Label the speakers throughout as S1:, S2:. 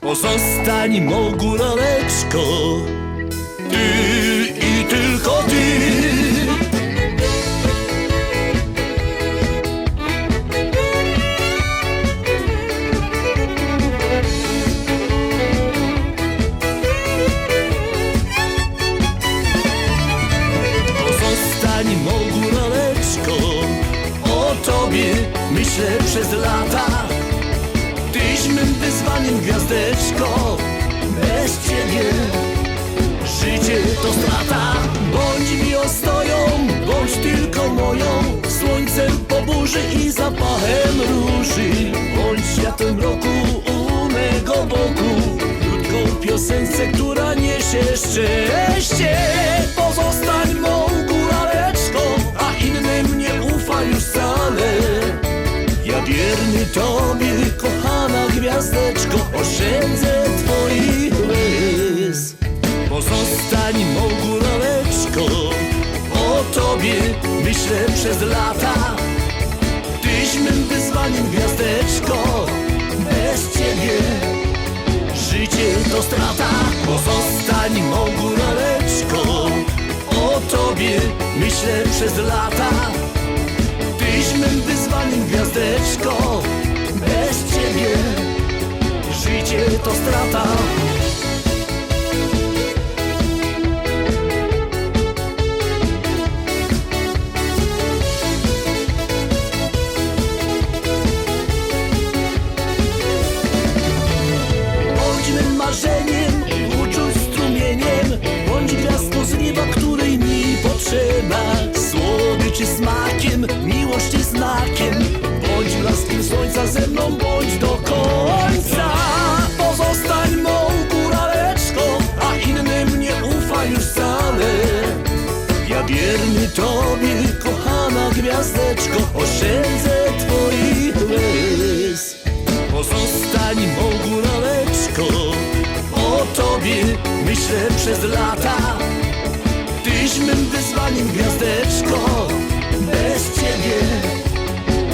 S1: Pozostań mą góraleczko Ty i tylko ty. Pozostań mą góraleczko O tobie myślę przez lata gwiazdeczko Bez ciebie życie to strata. Bądź mi ostoją, bądź tylko moją. Słońcem po burzy i zapachem róży Bądź światłem roku u mego boku. Krótką piosence, która niesie szczęście. Pozostań mą góraleczką, a innym nie ufaj już wcale. Ja wierny Tobie, kochana gwiazdeczko, oszczędzę Twoich łez. Pozostań mą góraleczko, o Tobie myślę przez lata. Tyś mym wyzwaniem gwiazdeczko, bez Ciebie życie to strata. Pozostań mą góraleczko, o Tobie myślę przez lata. Tyś mym wyzwaniem gwiazdeczko to strata. Bądź mym marzeniem, uczuć strumieniem. Bądź gwiazdą z nieba, której mi potrzeba. Słodyczy smakiem, miłości znakiem. Bądź blaskiem słońca ze mną, bądź do wierny Tobie, kochana gwiazdeczko, oszczędzę Twoich łez. Pozostań mą góraleczko, o Tobie myślę przez lata. Tyś mym wyzwaniem gwiazdeczko, bez Ciebie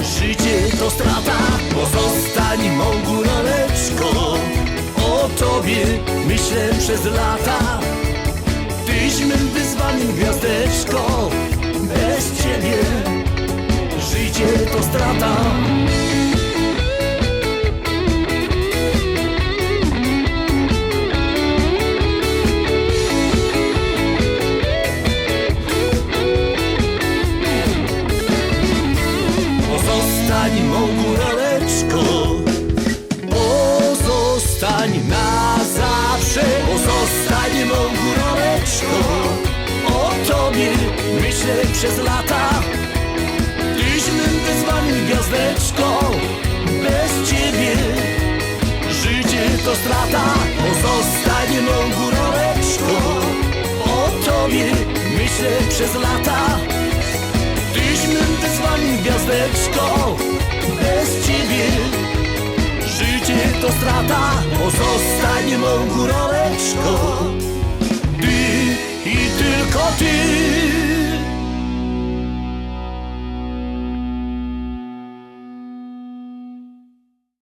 S1: życie to strata. Pozostań mą góraleczko, o Tobie myślę przez lata. Strata Pozostań mą góraleczko. Pozostań na zawsze. Pozostań mą góraleczko. O tobie myślę przez lata strata Pozostań mą góraleczko O tobie myślę przez lata. Tyś mym wyzwaniem gwiazdeczko Bez ciebie życie to strata. Pozostań mą góraleczko